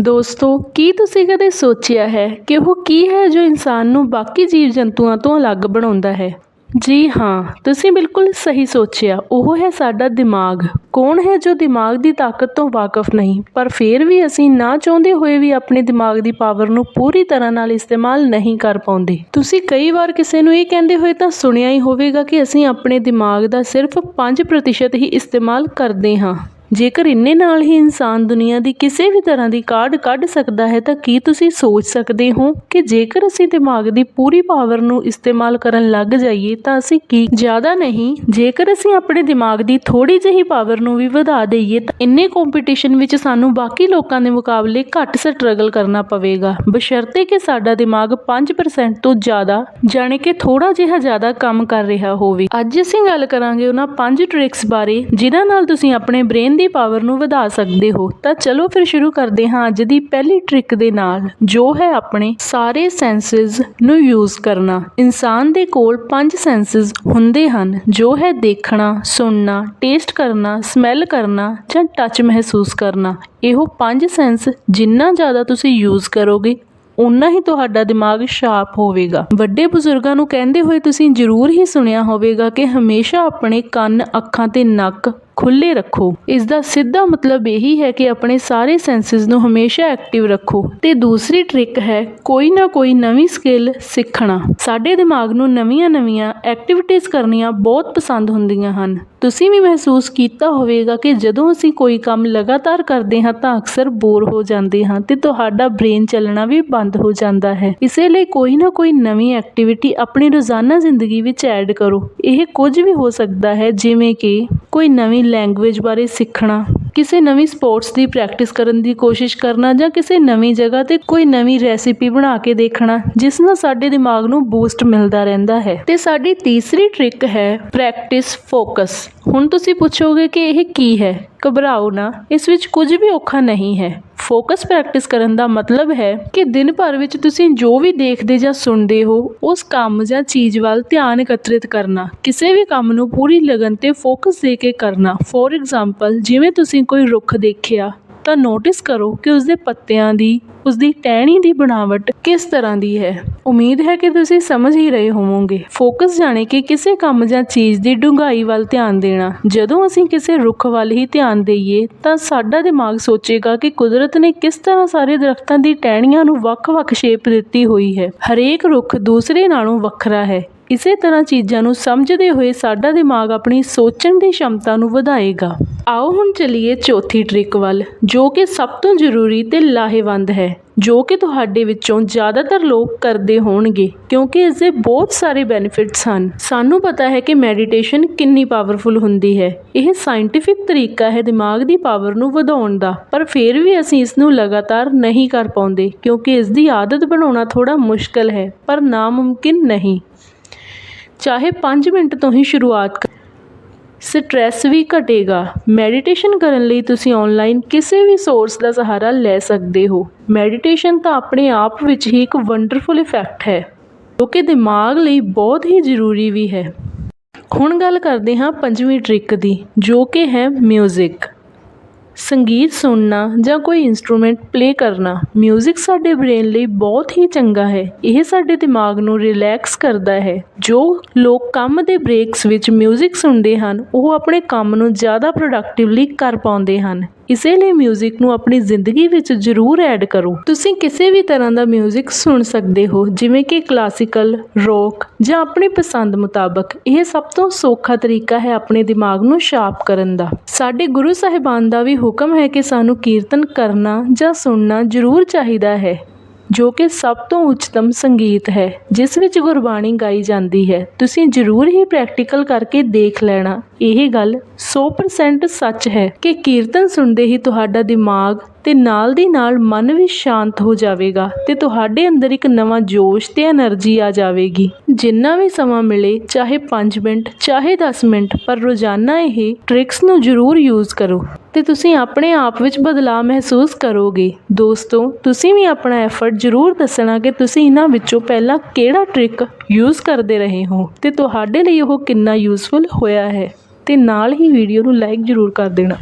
ਦੋਸਤੋ, ਕੀ ਤੁਸੀਂ ਕਦੇ ਸੋਚਿਆ ਹੈ ਕਿ ਉਹ ਕੀ ਹੈ ਜੋ ਇਨਸਾਨ ਨੂੰ ਬਾਕੀ ਜੀਵ ਜੰਤੂਆਂ ਤੋਂ ਅਲੱਗ ਬਣਾਉਂਦਾ ਹੈ? ਜੀ ਹਾਂ, ਤੁਸੀਂ ਬਿਲਕੁਲ ਸਹੀ ਸੋਚਿਆ। ਉਹ ਹੈ ਸਾਡਾ ਦਿਮਾਗ। ਕੌਣ ਹੈ ਜੋ ਦਿਮਾਗ ਦੀ ਤਾਕਤ ਤੋਂ ਵਾਕਿਫ ਨਹੀਂ, ਪਰ ਫਿਰ ਵੀ ਅਸੀਂ ਨਾ ਚਾਹੁੰਦੇ ਹੋਏ ਵੀ ਆਪਣੇ ਦਿਮਾਗ ਦੀ ਪਾਵਰ ਨੂੰ ਪੂਰੀ ਤਰ੍ਹਾਂ ਨਾਲ ਇਸਤੇਮਾਲ ਨਹੀਂ ਕਰ ਪਾਉਂਦੇ। ਤੁਸੀਂ ਕਈ ਵਾਰ ਕਿਸੇ ਨੂੰ ਇਹ ਕਹਿੰਦੇ ਹੋਏ ਤਾਂ ਸੁਣਿਆ ਹੀ ਹੋਵੇਗਾ ਕਿ ਅਸੀਂ ਆਪਣੇ ਦਿਮਾਗ ਦਾ ਸਿਰਫ 5% ਹੀ ਇਸਤੇਮਾਲ ਕਰਦੇ ਹਾਂ। ਜੇਕਰ ਇੰਨੇ ਨਾਲ ਹੀ ਇਨਸਾਨ ਦੁਨੀਆ ਦੀ ਕਿਸੇ ਵੀ ਤਰ੍ਹਾਂ ਦੀ ਕਾਢ ਕੱਢ ਸਕਦਾ ਹੈ, ਤਾਂ ਕੀ ਤੁਸੀਂ ਸੋਚ ਸਕਦੇ ਹੋ ਕਿ ਜੇਕਰ ਅਸੀਂ ਦਿਮਾਗ ਦੀ ਪੂਰੀ ਪਾਵਰ ਨੂੰ ਇਸਤੇਮਾਲ ਕਰਨ ਲੱਗ ਜਾਈਏ, ਤਾਂ ਅਸੀਂ ਕੀ ਜ਼ਿਆਦਾ ਨਹੀਂ, ਜੇਕਰ ਅਸੀਂ ਆਪਣੇ ਦਿਮਾਗ ਦੀ ਥੋੜੀ ਜਿਹੀ ਪਾਵਰ ਨੂੰ ਵੀ ਵਧਾ ਦਈਏ, ਤਾਂ ਇੰਨੇ ਕੰਪੀਟੀਸ਼ਨ ਵਿੱਚ ਸਾਨੂੰ ਬਾਕੀ ਲੋਕਾਂ ਦੇ ਮੁਕਾਬਲੇ ਘੱਟ ਸਟਰਗਲ ਕਰਨਾ ਪਵੇਗਾ। ਬਸ਼ਰਤੇ ਕਿ ਸਾਡਾ ਦਿਮਾਗ 5% ਤੋਂ ਜ਼ਿਆਦਾ, ਜਾਣੀ ਕਿ ਥੋੜਾ ਜਿਹਾ ਜ਼ਿਆਦਾ ਕੰਮ ਕਰ ਰਿਹਾ ਹੋਵੇ। ਅੱਜ ਅਸੀਂ ਗੱਲ ਕਰਾਂਗੇ ਉਹਨਾਂ ਪੰਜ ਟ੍ਰਿਕਸ ਬਾਰੇ, ਜਿਨ੍ਹਾਂ ਨਾਲ ਤੁਸੀਂ ਆਪਣੇ ਬ੍ਰੇਨ ਦੀ ਪਾਵਰ ਨੂੰ ਵਧਾ ਸਕਦੇ ਹੋ। ਤਾਂ ਚਲੋ ਫਿਰ ਸ਼ੁਰੂ ਕਰਦੇ ਹਾਂ ਅੱਜ ਦੀ ਪਹਿਲੀ ਟ੍ਰਿਕ ਦੇ ਨਾਲ, ਜੋ ਹੈ ਆਪਣੇ ਸਾਰੇ ਸੈਂਸਸ ਨੂੰ ਯੂਜ਼ ਕਰਨਾ। ਇਨਸਾਨ ਦੇ ਕੋਲ ਪੰਜ ਸੈਂਸਸ ਹੁੰਦੇ ਹਨ, ਜੋ ਹੈ ਦੇਖਣਾ, ਸੁਣਨਾ ਟੇਸਟ ਕਰਨਾ ਸਮੈਲ ਕਰਨਾ ਜਾਂ ਟੱਚ ਮਹਿਸੂਸ ਕਰਨਾ। ਇਹੋ ਪੰਜ ਸੈਂਸ ਜਿੰਨਾ ਜ਼ਿਆਦਾ ਤੁਸੀਂ ਯੂਜ਼ ਕਰੋਗੇ ਉਨਾ ਹੀ ਤੁਹਾਡਾ ਦਿਮਾਗ ਸ਼ਾਰਪ ਹੋਵੇਗਾ। ਵੱਡੇ ਬਜ਼ੁਰਗਾਂ ਨੂੰ ਕਹਿੰਦੇ ਹੋਏ ਤੁਸੀਂ ਜ਼ਰੂਰ ਹੀ ਸੁਣਿਆ ਹੋਵੇਗਾ ਕਿ ਹਮੇਸ਼ਾ ਆਪਣੇ ਕੰਨ, ਅੱਖਾਂ ਤੇ ਨੱਕ ਖੁੱਲੇ ਰੱਖੋ। ਇਸ ਦਾ ਸਿੱਧਾ ਮਤਲਬ ਇਹੀ ਹੈ ਕਿ ਆਪਣੇ ਸਾਰੇ ਸੈਂਸਸ ਨੂੰ ਹਮੇਸ਼ਾ ਐਕਟਿਵ ਰੱਖੋ। ਤੇ ਦੂਸਰੀ ਟ੍ਰਿਕ ਹੈ ਕੋਈ ਨਾ ਕੋਈ ਨਵੀਂ ਸਕਿੱਲ ਸਿੱਖਣਾ। ਸਾਡੇ ਦਿਮਾਗ ਨੂੰ ਨਵੀਆਂ-ਨਵੀਆਂ ਐਕਟੀਵਿਟੀਜ਼ ਕਰਨੀਆਂ ਬਹੁਤ ਪਸੰਦ ਹੁੰਦੀਆਂ ਹਨ। ਤੁਸੀਂ ਵੀ ਮਹਿਸੂਸ ਕੀਤਾ ਹੋਵੇਗਾ ਕਿ ਜਦੋਂ ਅਸੀਂ ਕੋਈ ਕੰਮ ਲਗਾਤਾਰ ਕਰਦੇ ਹਾਂ ਤਾਂ ਅਕਸਰ ਬੋਰ ਹੋ ਜਾਂਦੇ ਹਾਂ ਤੇ ਤੁਹਾਡਾ ਬ੍ਰੇਨ ਚੱਲਣਾ ਵੀ ਬੰਦ ਹੋ ਜਾਂਦਾ ਹੈ। ਇਸੇ ਲਈ ਕੋਈ ਨਾ ਕੋਈ ਨਵੀਂ ਐਕਟੀਵਿਟੀ ਆਪਣੀ ਰੋਜ਼ਾਨਾ ਜ਼ਿੰਦਗੀ ਵਿੱਚ ਐਡ ਕਰੋ। ਇਹ ਕੁਝ ਵੀ ਹੋ ਸਕਦਾ ਹੈ, ਜਿਵੇਂ ਕਿ ਕੋਈ ਨਵੀਂ ਲੈਂਗੁਏਜ ਬਾਰੇ ਸਿੱਖਣਾ, ਕਿਸੇ ਨਵੀਂ ਸਪੋਰਟਸ ਦੀ ਪ੍ਰੈਕਟਿਸ ਕਰਨ ਦੀ ਕੋਸ਼ਿਸ਼ ਕਰਨਾ ਜਾਂ ਕਿਸੇ ਨਵੀਂ ਜਗ੍ਹਾ ਤੇ ਕੋਈ ਨਵੀਂ ਰੈਸਿਪੀ ਬਣਾ ਕੇ ਦੇਖਣਾ, ਜਿਸ ਨਾਲ ਸਾਡੇ ਦਿਮਾਗ ਨੂੰ ਬੂਸਟ ਮਿਲਦਾ ਰਹਿੰਦਾ ਹੈ। ਤੇ ਸਾਡੀ ਤੀਸਰੀ ਟ੍ਰਿਕ ਹੈ ਪ੍ਰੈਕਟਿਸ ਫੋਕਸ ਹੁਣ ਤੁਸੀਂ ਪੁੱਛੋਗੇ ਕਿ ਇਹ ਕੀ ਹੈ? ਘਬਰਾਓ ਨਾ, ਇਸ ਵਿੱਚ ਕੁਝ ਵੀ ਔਖਾ ਨਹੀਂ ਹੈ। ਫੋਕਸ ਪ੍ਰੈਕਟਿਸ ਕਰਨ ਦਾ ਮਤਲਬ ਹੈ ਕਿ ਦਿਨ ਭਰ ਵਿੱਚ ਤੁਸੀਂ ਜੋ ਵੀ ਦੇਖਦੇ ਜਾਂ ਸੁਣਦੇ ਹੋ, ਉਸ ਕੰਮ ਜਾਂ ਚੀਜ਼ ਵੱਲ ਧਿਆਨ ਇਕੱਤਰਿਤ ਕਰਨਾ। ਕਿਸੇ ਵੀ ਕੰਮ ਨੂੰ ਪੂਰੀ ਲਗਨ ਤੇ ਫੋਕਸ ਦੇ ਕੇ ਕਰਨਾ। ਫੋਰ ਐਗਜ਼ਾਮਪਲ ਜਿਵੇਂ ਤੁਸੀਂ ਕੋਈ ਰੁੱਖ ਦੇਖਿਆ ਤਾਂ ਨੋਟਿਸ ਕਰੋ ਕਿ ਉਸਦੇ ਪੱਤਿਆਂ ਦੀ, ਉਸਦੀ ਟਹਿਣੀ ਦੀ ਬਣਾਵਟ ਕਿਸ ਤਰ੍ਹਾਂ ਦੀ ਹੈ। ਉਮੀਦ ਹੈ ਕਿ ਤੁਸੀਂ ਸਮਝ ਹੀ ਰਹੇ ਹੋਵੋਗੇ। ਫੋਕਸ ਜਾਣੇ ਕਿ ਕਿਸੇ ਕੰਮ ਜਾਂ ਚੀਜ਼ ਦੀ ਡੂੰਘਾਈ ਵੱਲ ਧਿਆਨ ਦੇਣਾ। ਜਦੋਂ ਅਸੀਂ ਕਿਸੇ ਰੁੱਖ ਵੱਲ ਹੀ ਧਿਆਨ ਦੇਈਏ, ਤਾਂ ਸਾਡਾ ਦਿਮਾਗ ਸੋਚੇਗਾ ਕਿ ਕੁਦਰਤ ਨੇ ਕਿਸ ਤਰ੍ਹਾਂ ਸਾਰੇ ਦਰਖਤਾਂ ਦੀ ਟਹਿਣੀਆਂ ਨੂੰ ਵੱਖ-ਵੱਖ ਸ਼ੇਪ ਦਿੱਤੀ ਹੋਈ ਹੈ। ਹਰੇਕ ਰੁੱਖ ਦੂਸਰੇ ਨਾਲੋਂ ਵੱਖਰਾ ਹੈ। ਇਸੇ ਤਰ੍ਹਾਂ ਚੀਜ਼ਾਂ ਨੂੰ ਸਮਝਦੇ ਹੋਏ ਸਾਡਾ ਦਿਮਾਗ ਆਪਣੀ ਸੋਚਣ ਦੀ ਸ਼ਮਤਾ ਨੂੰ ਵਧਾਏਗਾ। ਆਓ ਹੁਣ ਚਲੀਏ ਚੌਥੀ ਟ੍ਰਿਕ ਵੱਲ, ਜੋ ਕਿ ਸਭ ਤੋਂ ਜ਼ਰੂਰੀ ਤੇ ਲਾਹੇਵੰਦ ਹੈ, ਜੋ ਕਿ ਤੁਹਾਡੇ ਵਿੱਚੋਂ ਜ਼ਿਆਦਾਤਰ ਲੋਕ ਕਰਦੇ ਹੋਣਗੇ, ਕਿਉਂਕਿ ਇਸ ਦੇ ਬਹੁਤ ਸਾਰੇ ਬੈਨੀਫਿਟਸ ਹਨ। ਸਾਨੂੰ ਪਤਾ ਹੈ ਕਿ ਮੈਡੀਟੇਸ਼ਨ ਕਿੰਨੀ ਪਾਵਰਫੁਲ ਹੁੰਦੀ ਹੈ। ਇਹ ਸਾਇੰਟਿਫਿਕ ਤਰੀਕਾ ਹੈ ਦਿਮਾਗ ਦੀ ਪਾਵਰ ਨੂੰ ਵਧਾਉਣ ਦਾ, ਪਰ ਫਿਰ ਵੀ ਅਸੀਂ ਇਸ ਨੂੰ ਲਗਾਤਾਰ ਨਹੀਂ ਕਰ ਪਾਉਂਦੇ, ਕਿਉਂਕਿ ਇਸ ਦੀ ਆਦਤ ਬਣਾਉਣਾ ਥੋੜਾ ਮੁਸ਼ਕਲ ਹੈ, ਪਰ ਨਾਮੁਮਕਿਨ ਨਹੀਂ। ਚਾਹੇ 5 ਮਿੰਟ ਤੋਂ ਹੀ ਸ਼ੁਰੂਆਤ ਕਰ ਸਟ੍ਰੈਸ ਵੀ ਘਟੇਗਾ। ਮੈਡੀਟੇਸ਼ਨ ਕਰਨ ਲਈ ਤੁਸੀਂ ਆਨਲਾਈਨ ਕਿਸੇ ਵੀ ਸੋਰਸ ਦਾ ਸਹਾਰਾ ਲੈ ਸਕਦੇ ਹੋ। ਮੈਡੀਟੇਸ਼ਨ ਤਾਂ ਆਪਣੇ ਆਪ ਵਿੱਚ ਹੀ ਇੱਕ ਵੰਡਰਫੁਲ ਇਫੈਕਟ ਹੈ, ਜੋ ਕਿ ਦਿਮਾਗ ਲਈ ਬਹੁਤ ਹੀ ਜ਼ਰੂਰੀ ਵੀ ਹੈ। ਹੁਣ ਗੱਲ ਕਰਦੇ ਹਾਂ ਪੰਜਵੀਂ ਟ੍ਰਿਕ ਦੀ, ਜੋ ਕਿ ਹੈ 뮤직 ਸੰਗੀਤ ਸੁਣਨਾ ਜਾਂ ਕੋਈ ਇੰਸਟਰੂਮੈਂਟ ਪਲੇ ਕਰਨਾ ਮਿਊਜ਼ਿਕ ਸਾਡੇ ਬ੍ਰੇਨ ਲਈ ਬਹੁਤ ਹੀ ਚੰਗਾ ਹੈ। ਇਹ ਸਾਡੇ ਦਿਮਾਗ ਨੂੰ ਰਿਲੈਕਸ ਕਰਦਾ ਹੈ। ਜੋ ਲੋਕ ਕੰਮ ਦੇ ਬ੍ਰੇਕਸ ਵਿੱਚ ਮਿਊਜ਼ਿਕ ਸੁਣਦੇ ਹਨ, ਉਹ ਆਪਣੇ ਕੰਮ ਨੂੰ ਜ਼ਿਆਦਾ ਪ੍ਰੋਡਕਟਿਵਲੀ ਕਰ ਪਾਉਂਦੇ ਹਨ। ਇਸੇ ਲਈ 뮤직 ਨੂੰ ਆਪਣੀ ਜ਼ਿੰਦਗੀ ਵਿੱਚ ਜ਼ਰੂਰ ਐਡ ਕਰੋ ਤੁਸੀਂ ਕਿਸੇ ਵੀ ਤਰ੍ਹਾਂ ਦਾ 뮤직 ਸੁਣ ਸਕਦੇ ਹੋ ਜਿਵੇਂ ਕਿ ਕਲਾਸੀਕਲ ਰੌਕ ਜਾਂ ਆਪਣੀ ਪਸੰਦ ਮੁਤਾਬਕ ਇਹ ਸਭ ਤੋਂ ਸੌਖਾ ਤਰੀਕਾ ਹੈ ਆਪਣੇ ਦਿਮਾਗ ਨੂੰ ਸ਼ਾਰਪ ਕਰਨ ਦਾ ਸਾਡੇ ਗੁਰੂ ਸਾਹਿਬਾਨ ਦਾ ਵੀ ਹੁਕਮ ਹੈ ਕਿ ਸਾਨੂੰ ਕੀਰਤਨ ਕਰਨਾ ਜਾਂ ਸੁਣਨਾ ਜ਼ਰੂਰ ਚਾਹੀਦਾ ਹੈ ਜੋ ਕਿ ਸਭ ਤੋਂ ਉੱਚਤਮ ਸੰਗੀਤ ਹੈ, ਜਿਸ ਵਿੱਚ ਗੁਰਬਾਣੀ ਗਾਈ ਜਾਂਦੀ ਹੈ। ਤੁਸੀਂ ਜ਼ਰੂਰ ਹੀ ਪ੍ਰੈਕਟੀਕਲ ਕਰਕੇ ਦੇਖ ਲੈਣਾ। ਇਹ ਗੱਲ 100% ਸੱਚ ਹੈ ਕਿ ਕੀਰਤਨ ਸੁਣਦੇ ਹੀ ਤੁਹਾਡਾ ਦਿਮਾਗ ਤੇ ਨਾਲ ਦੀ ਨਾਲ ਮਨ ਵੀ ਸ਼ਾਂਤ ਹੋ ਜਾਵੇਗਾ ਤੇ ਤੁਹਾਡੇ ਅੰਦਰ ਇੱਕ ਨਵਾਂ ਜੋਸ਼ ਤੇ એનર્ਜੀ ਆ ਜਾਵੇਗੀ। ਜਿੰਨਾ ਵੀ ਸਮਾਂ ਮਿਲੇ, ਚਾਹੇ 5 ਮਿੰਟ, ਚਾਹੇ 10 ਮਿੰਟ, ਪਰ ਰੋਜ਼ਾਨਾ ਇਹ ਟ੍ਰਿਕਸ ਨੂੰ ਜ਼ਰੂਰ ਯੂਜ਼ ਕਰੋ। ਤੇ ਤੁਸੀਂ ਆਪਣੇ ਆਪ ਵਿੱਚ ਬਦਲਾਅ ਮਹਿਸੂਸ ਕਰੋਗੇ। ਦੋਸਤੋ, ਤੁਸੀਂ ਵੀ ਆਪਣਾ ਐਫਰਟ ਜ਼ਰੂਰ ਦੱਸਣਾ ਕਿ ਤੁਸੀਂ ਇਹਨਾਂ ਵਿੱਚੋਂ ਪਹਿਲਾਂ ਕਿਹੜਾ ਟ੍ਰਿਕ ਯੂਜ਼ ਕਰਦੇ ਰਹੇ ਹੋ ਤੇ ਤੁਹਾਡੇ ਲਈ ਉਹ ਕਿੰਨਾ ਯੂਜ਼ਫੁਲ ਹੋਇਆ ਹੈ। ਤੇ ਨਾਲ ਹੀ ਵੀਡੀਓ ਨੂੰ ਲਾਈਕ ਜ਼ਰੂਰ ਕਰ ਦੇਣਾ।